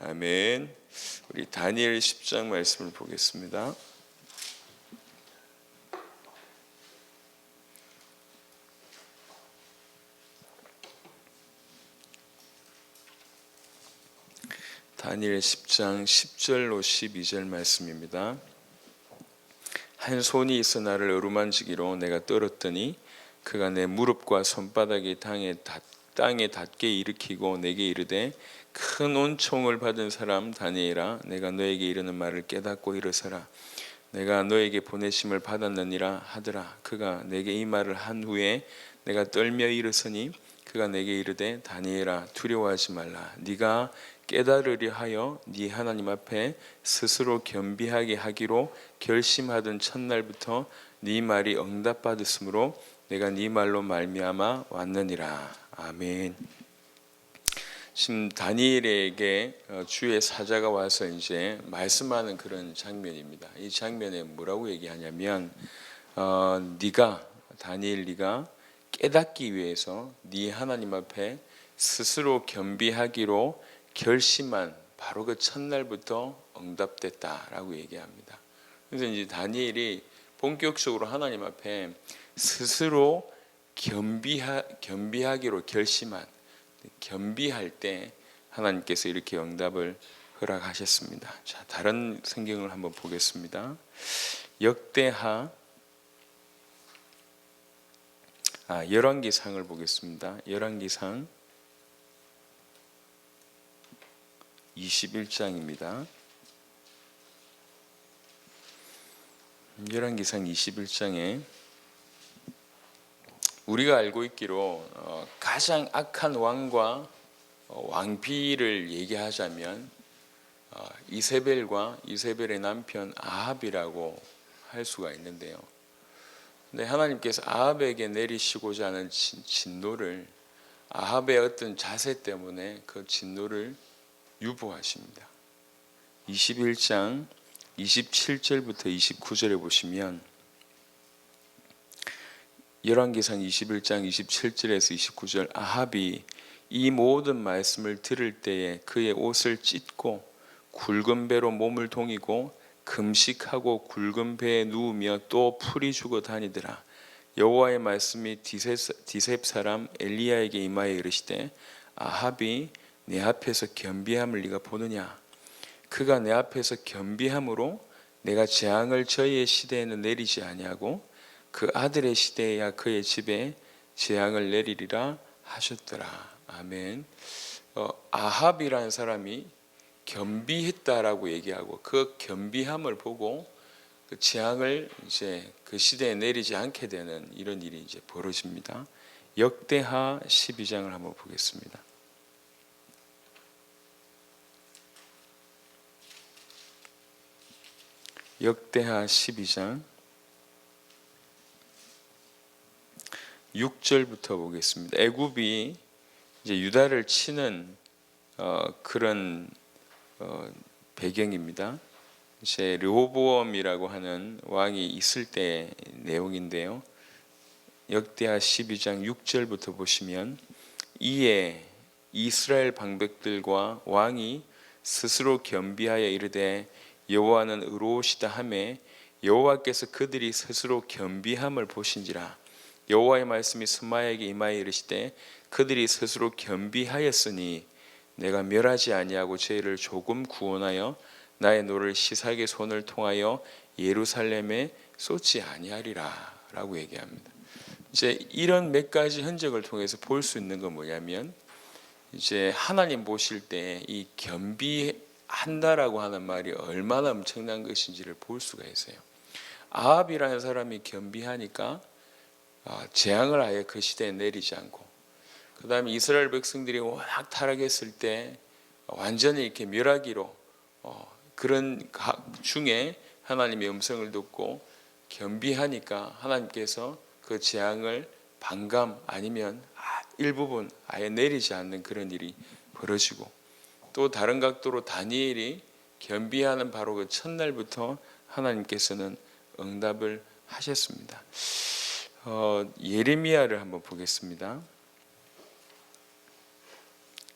아멘. 우리 다니엘 10장 말씀을 보겠습니다. 다니엘 10장 10절로 12절 말씀입니다. 한 손이 있어 나를 어루만지기로 내가 떨었더니 그가 내 무릎과 손바닥이 땅에 닿, 땅에 닿게 일으키고 내게 이르되 큰 온총을 받은 사람 다니엘아 내가 너에게 이르는 말을 깨닫고 일어서라. 내가 너에게 보내심을 받았느니라 하더라. 그가 내게 이 말을 한 후에 내가 떨며 일어서니 그가 내게 이르되 다니엘아 두려워하지 말라. 네가 깨달으려 하여 네 하나님 앞에 스스로 겸비하게 하기로 결심하던 첫날부터 네 말이 응답받았으므로 내가 네 말로 말미암아 왔느니라 아멘. 지금 다니엘에게 어, 주의 사자가 와서 이제 말씀하는 그런 장면입니다. 이 장면에 뭐라고 얘기하냐면 어, 네가 다니엘 네가 깨닫기 위해서 네 하나님 앞에 스스로 겸비하기로 결심한 바로 그 첫날부터 응답됐다라고 얘기합니다. 그래서 이제 다니엘이 본격적으로 하나님 앞에 스스로 겸비하, 겸비하기로 결심한 겸비할 때 하나님께서 이렇게 응답을 허락하셨습니다. 자, 다른 성경을 한번 보겠습니다. 역대하 아, 열왕기상을 보겠습니다. 열왕기상 21장입니다. 열왕기상 21장에 우리가 알고 있기로 어, 가장 악한 왕과 어, 왕비를 얘기하자면 어, 이세벨과 이세벨의 남편 아합이라고 할 수가 있는데요. 근데 하나님께서 아합에게 내리시고자 하는 진, 진노를 아합의 어떤 자세 때문에 그 진노를 유보하십니다. 21장 27절부터 29절에 보시면 열왕기상 21장 27절에서 29절 아합이 이 모든 말씀을 들을 때에 그의 옷을 찢고 굵은 배로 몸을 동이고 금식하고 굵은 배에 누우며 또 풀이 죽어 다니더라. 여호와의 말씀이 디셉, 사람 엘리야에게 임하여 이르시되 아합이 내 앞에서 겸비함을 네가 보느냐? 그가 내 앞에서 겸비함으로 내가 재앙을 저희의 시대에는 내리지 아니하고 그 아들의 시대에야 그의 집에 재앙을 내리리라 하셨더라. 아멘. 어, 아합이라는 사람이 겸비했다라고 얘기하고 그 겸비함을 보고 그 재앙을 이제 그 시대에 내리지 않게 되는 이런 일이 이제 벌어집니다. 역대하 12장을 한번 보겠습니다. 역대하 12장 6절부터 보겠습니다. 애굽이 이제 유다를 치는 어, 그런 어, 배경입니다. 이제 르호보암이라고 하는 왕이 있을 때 내용인데요. 역대하 12장 6절부터 보시면 이에 이스라엘 방백들과 왕이 스스로 겸비하여 이르되 여호와는 의로우시다 하매 여호와께서 그들이 스스로 겸비함을 보신지라 여호와의 말씀이 스마야에게 임하여 이르시되 그들이 스스로 겸비하였으니 내가 멸하지 아니하고 죄를 조금 구원하여 나의 노를 시삭의 손을 통하여 예루살렘에 쏟지 아니하리라라고 얘기합니다. 이제 이런 몇 가지 흔적을 통해서 볼 수 있는 건 뭐냐면 이제 하나님 보실 때 이 겸비한다라고 하는 말이 얼마나 엄청난 것인지를 볼 수가 있어요. 아합이라는 사람이 겸비하니까 아, 재앙을 아예 그 시대에 내리지 않고 그 다음에 이스라엘 백성들이 워낙 타락했을 때 완전히 이렇게 멸하기로 어, 그런 중에 하나님의 음성을 듣고 겸비하니까 하나님께서 그 재앙을 반감 아니면 아, 일부분 아예 내리지 않는 그런 일이 벌어지고 또 다른 각도로 다니엘이 겸비하는 바로 그 첫날부터 하나님께서는 응답을 하셨습니다. 어, 예레미야를 한번 보겠습니다.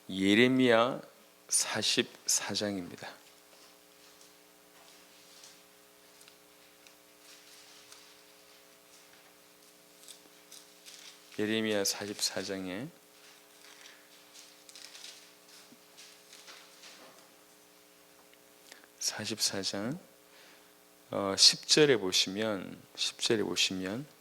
예레미야 44장입니다. 예레미야 44장에 44장 어, 10절에 보시면 10절에 보시면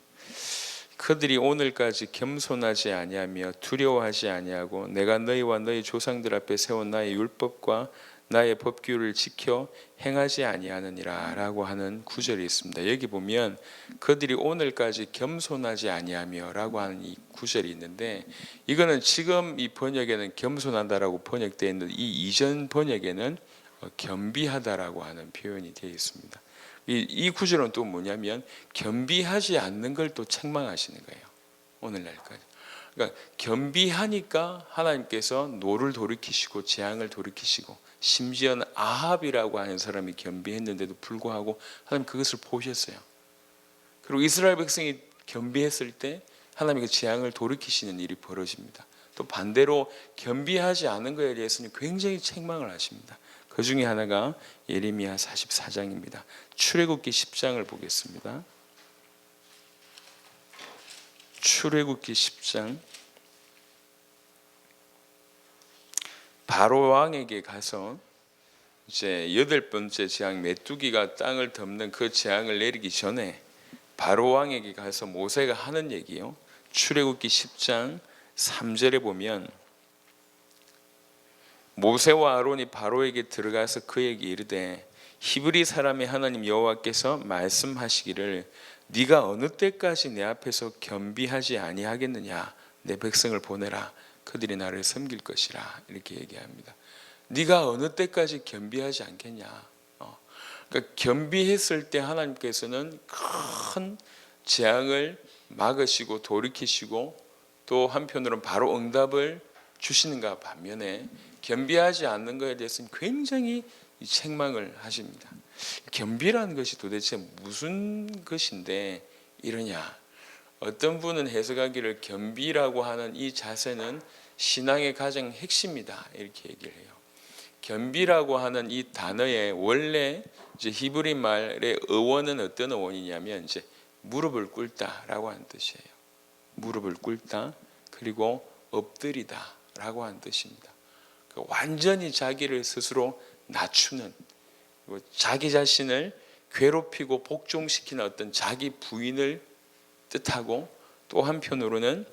그들이 오늘까지 겸손하지 아니하며 두려워하지 아니하고 내가 너희와 너희 조상들 앞에 세운 나의 율법과 나의 법규를 지켜 행하지 아니하느니라라고 하는 구절이 있습니다. 여기 보면 그들이 오늘까지 겸손하지 아니하며라고 하는 이 구절이 있는데 이거는 지금 이 번역에는 겸손하다라고 번역되어 있는데 이 이전 번역에는 어, 겸비하다라고 하는 표현이 되어 있습니다. 이, 이 구절은 또 뭐냐면 겸비하지 않는 걸 또 책망하시는 거예요. 오늘날까지. 그러니까 겸비하니까 하나님께서 노를 돌이키시고 재앙을 돌이키시고 심지어는 아합이라고 하는 사람이 겸비했는데도 불구하고 하나님 그것을 보셨어요. 그리고 이스라엘 백성이 겸비했을 때 하나님이 그 재앙을 돌이키시는 일이 벌어집니다. 또 반대로 겸비하지 않은 것에 대해서는 굉장히 책망을 하십니다. 그 중에 하나가 예레미야 44장입니다. 출애굽기 10장을 보겠습니다. 출애굽기 10장 바로 왕에게 가서 이제 여덟 번째 재앙 메뚜기가 땅을 덮는 그 재앙을 내리기 전에 바로 왕에게 가서 모세가 하는 얘기요. 출애굽기 10장 3절에 보면 모세와 아론이 바로에게 들어가서 그에게 이르되 히브리 사람의 하나님 여호와께서 말씀하시기를 네가 어느 때까지 내 앞에서 겸비하지 아니하겠느냐 내 백성을 보내라 그들이 나를 섬길 것이라 이렇게 얘기합니다. 네가 어느 때까지 겸비하지 않겠냐. 어. 그러니까 겸비했을 때 하나님께서는 큰 재앙을 막으시고 돌이키시고 또 한편으로는 바로 응답을 주시는가 반면에 겸비하지 않는 것에 대해서는 굉장히 책망을 하십니다. 겸비라는 것이 도대체 무슨 것인데 이러냐? 어떤 분은 해석하기를 겸비라고 하는 이 자세는 신앙의 가장 핵심이다 이렇게 얘기를 해요. 겸비라고 하는 이 단어의 원래 이제 히브리 말의 어원은 어떤 어원이냐면 이제 무릎을 꿇다라고 하는 뜻이에요. 무릎을 꿇다 그리고 엎드리다라고 하는 뜻입니다. 그 완전히 자기를 스스로 낮추는 자기 자신을 괴롭히고 복종시키는 어떤 자기 부인을 뜻하고 또 한편으로는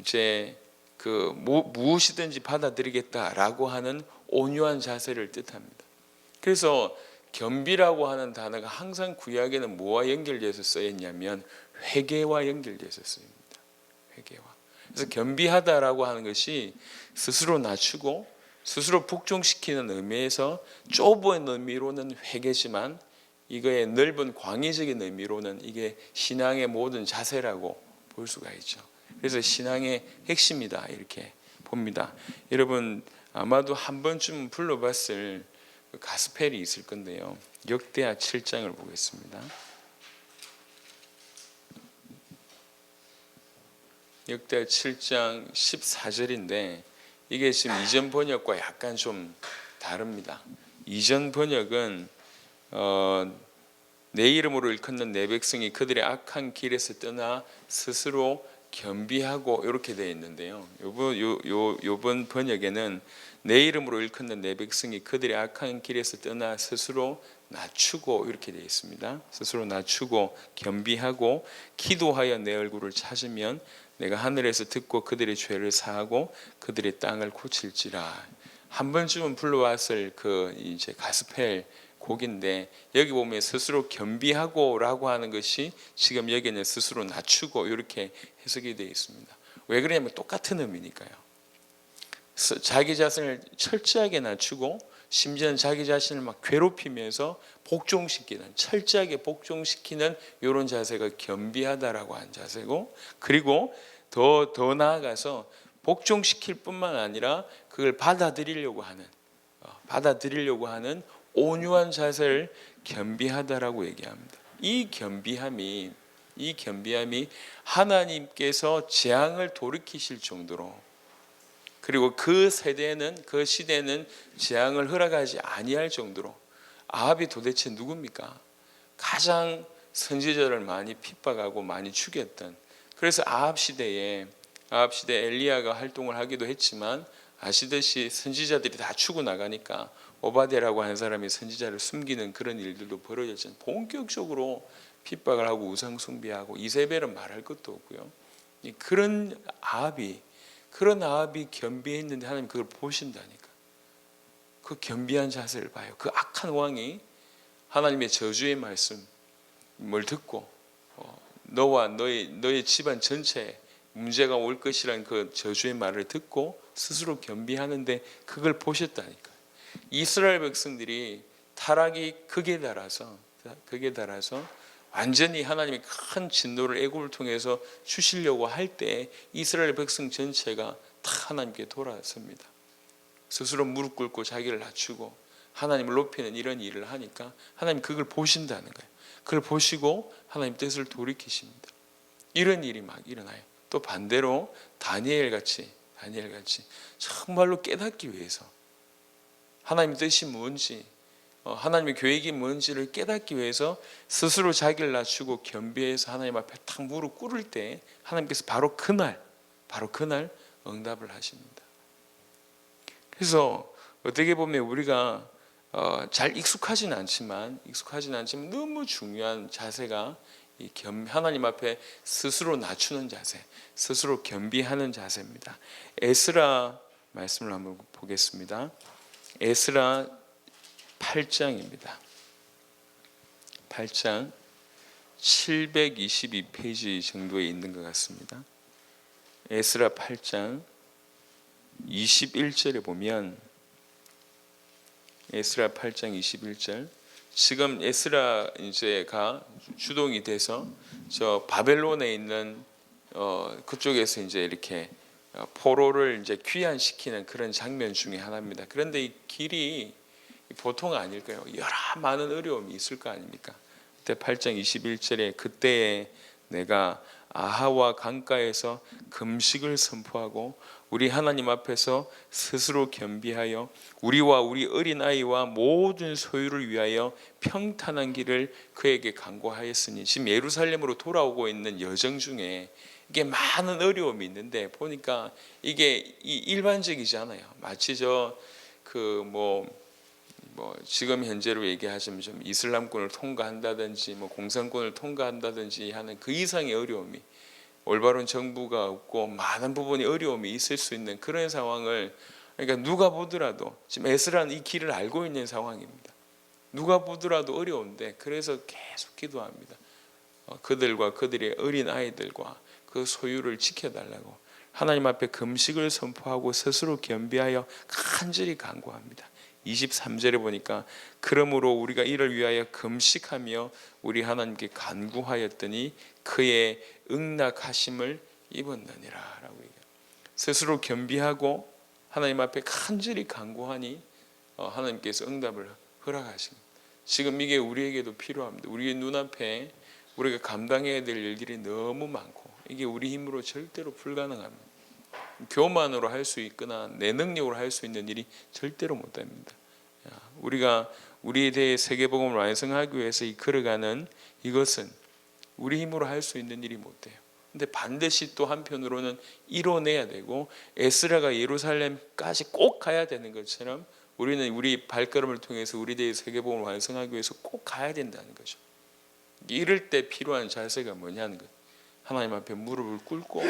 이제 그 무엇이든지 받아들이겠다라고 하는 온유한 자세를 뜻합니다. 그래서 겸비라고 하는 단어가 항상 구약에는 뭐와 연결돼서 쓰였냐면 회개와 연결돼서 쓰입니다. 회개와. 그래서 겸비하다라고 하는 것이 스스로 낮추고 스스로 복종시키는 의미에서 좁은 의미로는 회개지만 이거의 넓은 광의적인 의미로는 이게 신앙의 모든 자세라고 볼 수가 있죠. 그래서 신앙의 핵심이다 이렇게 봅니다. 여러분 아마도 한 번쯤 불러봤을 그 가스펠이 있을 건데요. 역대하 7장을 보겠습니다. 역대하 7장 14절인데 이게 지금 이전 번역과 약간 좀 다릅니다. 이전 번역은 어, 내 이름으로 일컫는 내 백성이 그들의 악한 길에서 떠나 스스로 겸비하고 이렇게 되어 있는데요. 요번 요, 요, 요번 번역에는 내 이름으로 일컫는 내 백성이 그들의 악한 길에서 떠나 스스로 낮추고 이렇게 되어 있습니다. 스스로 낮추고 겸비하고 기도하여 내 얼굴을 찾으면 내가 하늘에서 듣고 그들의 죄를 사하고 그들의 땅을 고칠지라. 한 번쯤은 불러왔을 그 이제 가스펠 곡인데 여기 보면 스스로 겸비하고라고 하는 것이 지금 여기는 스스로 낮추고 이렇게 해석이 되어 있습니다. 왜 그러냐면 똑같은 의미니까요. 자기 자신을 철저하게 낮추고 심지어는 자기 자신을 막 괴롭히면서 복종시키는 철저하게 복종시키는 이런 자세가 겸비하다라고 한 자세고 그리고 더 더 나아가서 복종시킬 뿐만 아니라 그걸 받아들이려고 하는 어, 받아들이려고 하는 온유한 자세를 겸비하다라고 얘기합니다. 이 겸비함이 이 겸비함이 하나님께서 재앙을 돌이키실 정도로 그리고 그 세대는 그 시대는 재앙을 허락하지 아니할 정도로 아합이 도대체 누굽니까? 가장 선지자를 많이 핍박하고 많이 죽였던 그래서 아합 시대에 아합 시대 엘리야가 활동을 하기도 했지만 아시듯이 선지자들이 다 죽어 나가니까 오바데라고 하는 사람이 선지자를 숨기는 그런 일들도 벌어졌죠. 본격적으로 핍박을 하고 우상 숭배하고 이세벨은 말할 것도 없고요. 이 그런 아합이 그런 아합이 겸비했는데 하나님 그걸 보신다니까. 그 겸비한 자세를 봐요. 그 악한 왕이 하나님의 저주의 말씀을 듣고 어, 너와 너의 너의 집안 전체에 문제가 올 것이라는 그 저주의 말을 듣고 스스로 겸비하는데 그걸 보셨다니까. 이스라엘 백성들이 타락이 극에 달아서 극에 달아서 완전히 하나님이 큰 진노를 애굽을 통해서 주시려고 할 때 이스라엘 백성 전체가 다 하나님께 돌아섭니다. 스스로 무릎 꿇고 자기를 낮추고 하나님을 높이는 이런 일을 하니까 하나님 그걸 보신다는 거예요. 그걸 보시고 하나님 뜻을 돌이키십니다. 이런 일이 막 일어나요. 또 반대로 다니엘 같이 다니엘 같이 정말로 깨닫기 위해서 하나님의 뜻이 뭔지 어, 하나님의 계획이 뭔지를 깨닫기 위해서 스스로 자기를 낮추고 겸비해서 하나님 앞에 탁 무릎 꿇을 때 하나님께서 바로 그날 바로 그날 응답을 하십니다. 그래서 어떻게 보면 우리가 어, 잘 익숙하진 않지만 익숙하진 않지만 너무 중요한 자세가 이 겸, 하나님 앞에 스스로 낮추는 자세, 스스로 겸비하는 자세입니다. 에스라 말씀을 한번 보겠습니다. 에스라 8장입니다. 8장 722페이지 정도에 있는 것 같습니다. 에스라 8장 21절에 보면 에스라 8장 21절 지금 에스라 이제가 주동이 돼서 저 바벨론에 있는 어 그쪽에서 이제 이렇게 어, 포로를 이제 귀환시키는 그런 장면 중에 하나입니다. 그런데 이 길이 보통 아닐 거예요. 여러 많은 어려움이 있을 거 아닙니까? 그때 8장 21절에 그때에 내가 아하와 강가에서 금식을 선포하고 우리 하나님 앞에서 스스로 겸비하여 우리와 우리 어린 아이와 모든 소유를 위하여 평탄한 길을 그에게 강구하였으니 지금 예루살렘으로 돌아오고 있는 여정 중에 이게 많은 어려움이 있는데 보니까 이게 일반적이지 않아요. 마치 저 그뭐 뭐 지금 현재로 얘기하시면 좀 이슬람권을 통과한다든지 뭐 공산권을 통과한다든지 하는 그 이상의 어려움이 올바른 정부가 없고 많은 부분이 어려움이 있을 수 있는 그런 상황을 그러니까 누가 보더라도 지금 에스라는 이 길을 알고 있는 상황입니다. 누가 보더라도 어려운데 그래서 계속 기도합니다. 어, 그들과 그들의 어린 아이들과 그 소유를 지켜달라고 하나님 앞에 금식을 선포하고 스스로 겸비하여 간절히 간구합니다. 23절에 보니까 그러므로 우리가 이를 위하여 금식하며 우리 하나님께 간구하였더니 그의 응낙하심을 입었느니라라고. 스스로 겸비하고 하나님 앞에 간절히 간구하니 어, 하나님께서 응답을 허락하십니다. 지금 이게 우리에게도 필요합니다. 우리의 눈앞에 우리가 감당해야 될 일들이 너무 많고 이게 우리 힘으로 절대로 불가능합니다. 교만으로 할 수 있거나 내 능력으로 할 수 있는 일이 절대로 못 됩니다. 우리가 우리에 대해 세계복음을 완성하기 위해서 이 걸어가는 이것은 우리 힘으로 할 수 있는 일이 못 돼요. 근데 반드시 또 한편으로는 이뤄내야 되고 에스라가 예루살렘까지 꼭 가야 되는 것처럼 우리는 우리 발걸음을 통해서 우리 대의 세계복음을 완성하기 위해서 꼭 가야 된다는 거죠. 이럴 때 필요한 자세가 뭐냐는 것. 하나님 앞에 무릎을 꿇고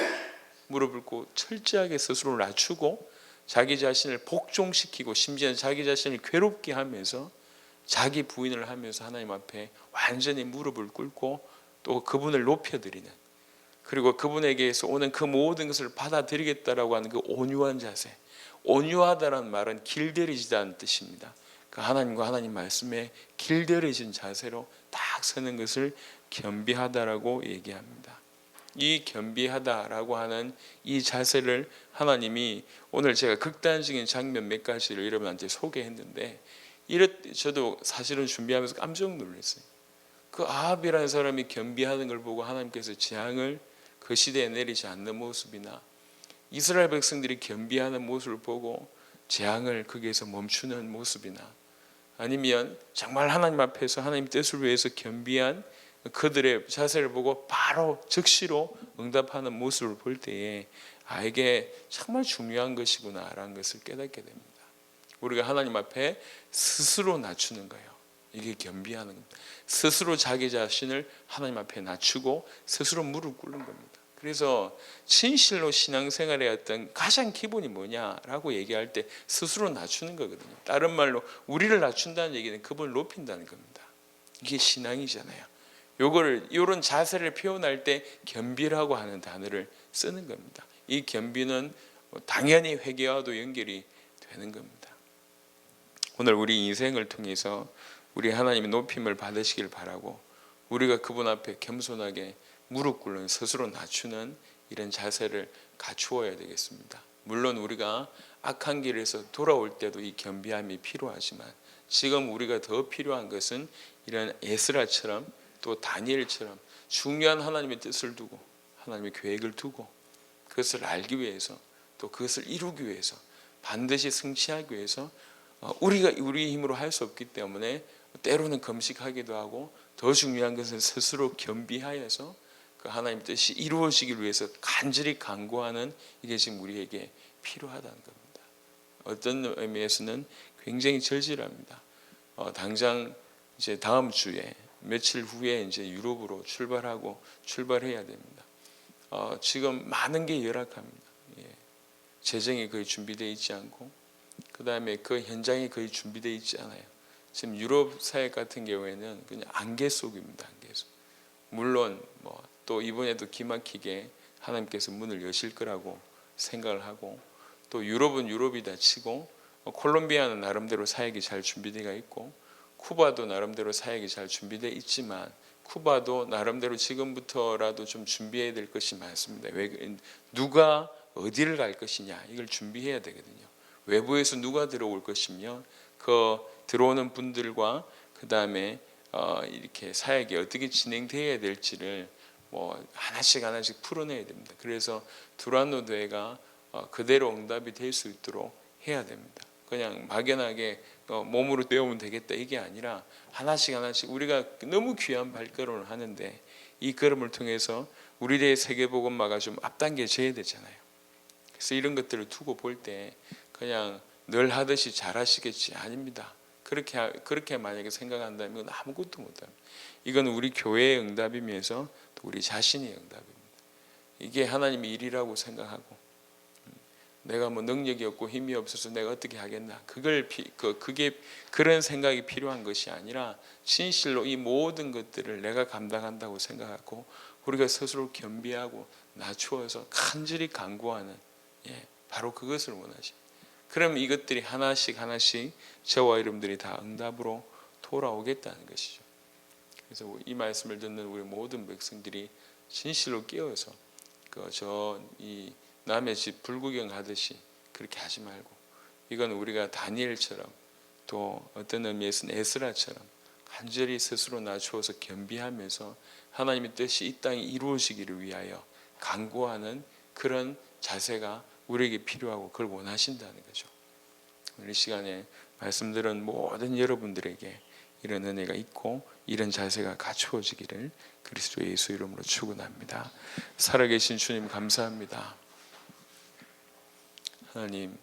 무릎을 꿇고 철저하게 스스로를 낮추고 자기 자신을 복종시키고 심지어 자기 자신을 괴롭게 하면서 자기 부인을 하면서 하나님 앞에 완전히 무릎을 꿇고 또 그분을 높여드리는 그리고 그분에게서 오는 그 모든 것을 받아들이겠다라고 하는 그 온유한 자세 온유하다라는 말은 길들이지다는 뜻입니다. 그 하나님과 하나님 말씀에 길들여진 자세로 딱 서는 것을 겸비하다라고 얘기합니다. 이 겸비하다라고 하는 이 자세를 하나님이 오늘 제가 극단적인 장면 몇 가지를 여러분한테 소개했는데 이렇 저도 사실은 준비하면서 깜짝 놀랐어요. 그 아합이라는 사람이 겸비하는 걸 보고 하나님께서 재앙을 그 시대에 내리지 않는 모습이나 이스라엘 백성들이 겸비하는 모습을 보고 재앙을 거기에서 멈추는 모습이나 아니면 정말 하나님 앞에서 하나님 뜻을 위해서 겸비한 그들의 자세를 보고 바로 즉시로 응답하는 모습을 볼 때에 아 이게 정말 중요한 것이구나라는 것을 깨닫게 됩니다. 우리가 하나님 앞에 스스로 낮추는 거예요. 이게 겸비하는 겁니다. 스스로 자기 자신을 하나님 앞에 낮추고 스스로 무릎 꿇는 겁니다. 그래서 진실로 신앙생활의 어떤 가장 기본이 뭐냐라고 얘기할 때 스스로 낮추는 거거든요. 다른 말로 우리를 낮춘다는 얘기는 그분을 높인다는 겁니다. 이게 신앙이잖아요. 요거를 이런 자세를 표현할 때 겸비라고 하는 단어를 쓰는 겁니다. 이 겸비는 당연히 회개와도 연결이 되는 겁니다. 오늘 우리 인생을 통해서 우리 하나님의 높임을 받으시길 바라고 우리가 그분 앞에 겸손하게 무릎 꿇는 스스로 낮추는 이런 자세를 갖추어야 되겠습니다. 물론 우리가 악한 길에서 돌아올 때도 이 겸비함이 필요하지만 지금 우리가 더 필요한 것은 이런 에스라처럼 또 다니엘처럼 중요한 하나님의 뜻을 두고 하나님의 계획을 두고 그것을 알기 위해서 또 그것을 이루기 위해서 반드시 승치하기 위해서 어, 우리가 우리 힘으로 할 수 없기 때문에 때로는 금식하기도 하고 더 중요한 것은 스스로 겸비하여서 그 하나님 뜻이 이루어지기 위해서 간절히 간구하는 이게 지금 우리에게 필요하다는 겁니다. 어떤 의미에서는 굉장히 절실합니다. 어, 당장 이제 다음 주에 며칠 후에 이제 유럽으로 출발하고 출발해야 됩니다. 어, 지금 많은 게 열악합니다. 예. 재정이 거의 준비되어 있지 않고 그 다음에 그 현장이 거의 준비되어 있지 않아요. 지금 유럽 사회 같은 경우에는 그냥 안개 속입니다. 안개 속. 물론 뭐 또 이번에도 기막히게 하나님께서 문을 여실 거라고 생각을 하고 또 유럽은 유럽이다 치고 어, 콜롬비아는 나름대로 사역이 잘 준비되어 있고 쿠바도 나름대로 사역이 잘 준비되어 있지만 쿠바도 나름대로 지금부터라도 좀 준비해야 될 것이 많습니다. 왜 누가 어디를 갈 것이냐 이걸 준비해야 되거든요. 외부에서 누가 들어올 것이며 그 들어오는 분들과 그 다음에 어, 이렇게 사역이 어떻게 진행돼야 될지를 뭐 하나씩 하나씩 풀어내야 됩니다. 그래서 두란노 대회가 어, 그대로 응답이 될 수 있도록 해야 됩니다. 그냥 막연하게 어, 몸으로 배우면 되겠다 이게 아니라 하나씩 하나씩 우리가 너무 귀한 발걸음을 하는데 이 걸음을 통해서 우리의 세계복음화가 좀 앞당겨져야 되잖아요. 그래서 이런 것들을 두고 볼 때 그냥 늘 하듯이 잘하시겠지 아닙니다. 그렇게 하- 그렇게 만약에 생각한다면 아무것도 못합니다. 이건 우리 교회의 응답이면서 또 우리 자신의 응답입니다. 이게 하나님의 일이라고 생각하고 음, 내가 뭐 능력이 없고 힘이 없어서 내가 어떻게 하겠나 그걸 피, 그 그게 그런 생각이 필요한 것이 아니라 진실로 이 모든 것들을 내가 감당한다고 생각하고 우리가 스스로 겸비하고 낮추어서 간절히 간구하는 예, 바로 그것을 원하십니다. 그럼 이것들이 하나씩 하나씩 저와 여러분들이 다 응답으로 돌아오겠다는 것이죠. 그래서 이 말씀을 듣는 우리 모든 백성들이 진실로 깨어서 그 저이 남의 집 불구경 하듯이 그렇게 하지 말고 이건 우리가 다니엘처럼 또 어떤 의미에서는 에스라처럼 간절히 스스로 낮추어서 겸비하면서 하나님의 뜻이 이 땅에 이루어지기를 위하여 간구하는 그런 자세가 우리에게 필요하고 그걸 원하신다는 거죠. 오늘 이 시간에 말씀들은 모든 여러분들에게 이런 은혜가 있고 이런 자세가 갖추어지기를 그리스도 예수 이름으로 축원합니다. 살아계신 주님 감사합니다. 하나님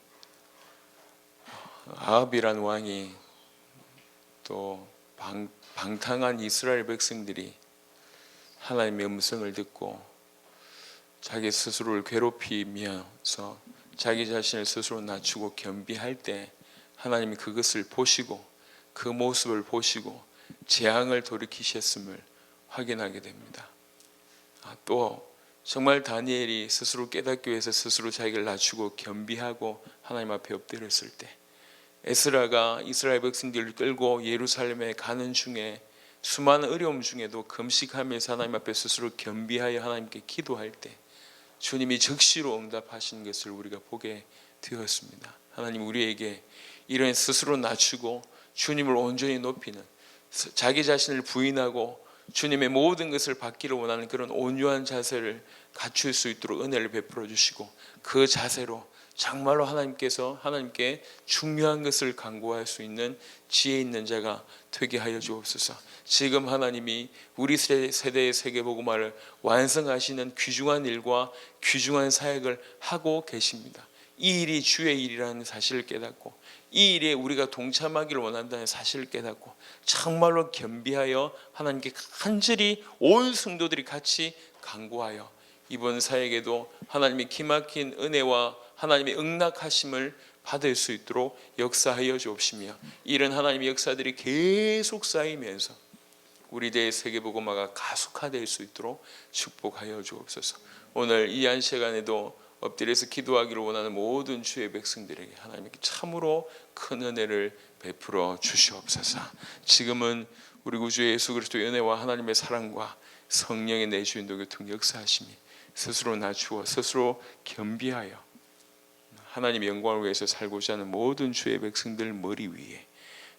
아합이란 왕이 또 방, 방탕한 이스라엘 백성들이 하나님의 음성을 듣고 자기 스스로를 괴롭히면서 자기 자신을 스스로 낮추고 겸비할 때 하나님이 그것을 보시고 그 모습을 보시고 재앙을 돌이키셨음을 확인하게 됩니다. 아, 또 정말 다니엘이 스스로 깨닫기 위해서 스스로 자기를 낮추고 겸비하고 하나님 앞에 엎드렸을 때 에스라가 이스라엘 백성들을 끌고 예루살렘에 가는 중에 수많은 어려움 중에도 금식하면서 하나님 앞에 스스로 겸비하여 하나님께 기도할 때 주님이 즉시로 응답하신 것을 우리가 보게 되었습니다. 하나님 우리에게 이런 스스로 낮추고 주님을 온전히 높이는 자기 자신을 부인하고 주님의 모든 것을 받기를 원하는 그런 온유한 자세를 갖출 수 있도록 은혜를 베풀어 주시고 그 자세로 정말로 하나님께서 하나님께 중요한 것을 강구할 수 있는 지혜 있는 자가 되게 하여 주옵소서. 지금 하나님이 우리 세- 세대의 세계복음화를 완성하시는 귀중한 일과 귀중한 사역을 하고 계십니다. 이 일이 주의 일이라는 사실을 깨닫고 이 일에 우리가 동참하기를 원한다는 사실을 깨닫고 정말로 겸비하여 하나님께 간절히 온 성도들이 같이 강구하여 이번 사역에도 하나님의 기막힌 은혜와 하나님의 응낙하심을 받을 수 있도록 역사하여 주옵시며 이런 하나님의 역사들이 계속 쌓이면서 우리 대의 세계복음화가 가속화될 수 있도록 축복하여 주옵소서. 오늘 이 한 시간에도 엎드려서 기도하기를 원하는 모든 주의 백성들에게 하나님께 참으로 큰 은혜를 베풀어 주시옵소서. 지금은 우리 구주 예수 그리스도의 은혜와 하나님의 사랑과 성령의 내주 인도 교 통 역사하심이 스스로 낮추어 스스로 겸비하여 하나님의 영광을 위해서 살고자 하는 모든 주의 백성들 머리 위에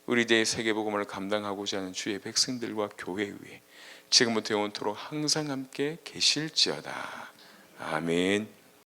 우리 대의 세계복음을 감당하고자 하는 주의 백성들과 교회 위에 지금부터 영원토록 항상 함께 계실지어다. 아멘.